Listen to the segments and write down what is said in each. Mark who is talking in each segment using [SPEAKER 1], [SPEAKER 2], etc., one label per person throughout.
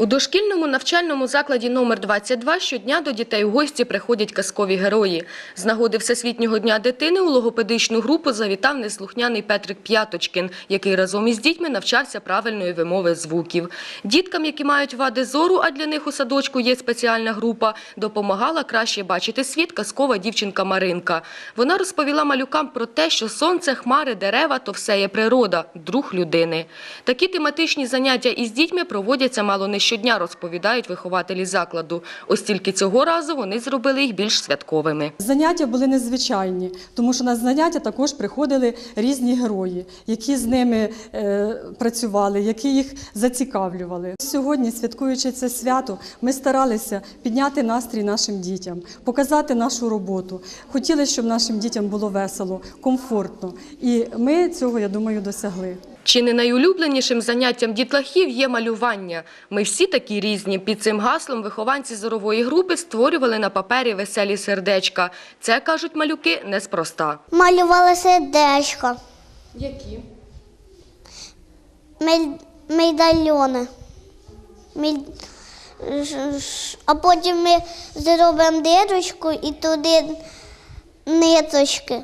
[SPEAKER 1] У дошкільному навчальному закладі номер 22 щодня до дітей у гості приходять казкові герої. З нагоди Всесвітнього дня дитини у логопедичну групу завітав неслухняний Петрик П'яточкін, який разом із дітьми навчався правильної вимови звуків. Діткам, які мають вади зору, а для них у садочку є спеціальна група, допомагала краще бачити світ казкова дівчинка Маринка. Вона розповіла малюкам про те, що сонце, хмари, дерева – то все є природа, друг людини. Такі тематичні заняття із дітьми проводяться мало не щодня, розповідають вихователі закладу. Ось тільки цього разу вони зробили їх більш святковими.
[SPEAKER 2] Заняття були незвичайні, тому що на заняття також приходили різні герої, які з ними е, працювали, які їх зацікавлювали. Сьогодні, святкуючи це свято, ми старалися підняти настрій нашим дітям, показати нашу роботу. Хотіли, щоб нашим дітям було весело, комфортно. І ми цього, я думаю, досягли.
[SPEAKER 1] Чи не найулюбленішим заняттям дітлахів є малювання? Ми всі такі різні. Під цим гаслом вихованці зорової групи створювали на папері веселі сердечка. Це, кажуть малюки, неспроста.
[SPEAKER 3] Малювала сердечко,
[SPEAKER 1] Які?
[SPEAKER 3] Мель- ж- А потім ми зробимо дирочку і туди ниточки,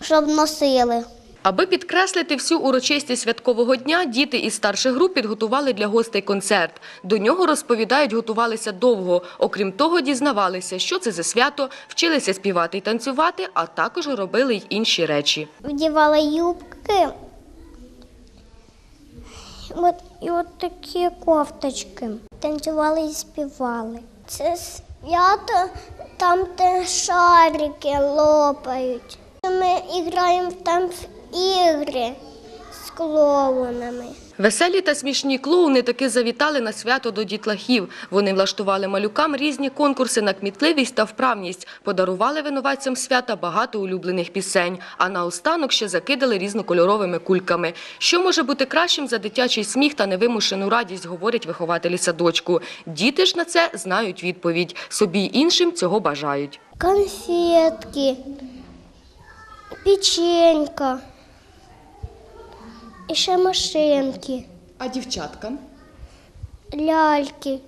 [SPEAKER 3] щоб носили.
[SPEAKER 1] Аби підкреслити всю урочистість святкового дня, діти із старших груп підготували для гостей концерт. До нього, розповідають, готувалися довго. Окрім того, дізнавалися, що це за свято, вчилися співати і танцювати, а також робили й інші речі.
[SPEAKER 3] Вдівала юбки. От, і от такі кофточки. Танцювали і співали. Це свято там, де шарики лопають. Ми граємо в ігри з клоунами.
[SPEAKER 1] Веселі та смішні клоуни таки завітали на свято до дітлахів. Вони влаштували малюкам різні конкурси на кмітливість та вправність, подарували винуватцям свята багато улюблених пісень, а наостанок ще закидали різнокольоровими кульками. Що може бути кращим за дитячий сміх та невимушену радість, говорять вихователі садочку. Діти ж на це знають відповідь. Собі й іншим цього бажають.
[SPEAKER 3] Конфетки, печенька. І ще машинки,
[SPEAKER 1] А дівчатка?
[SPEAKER 3] ляльки.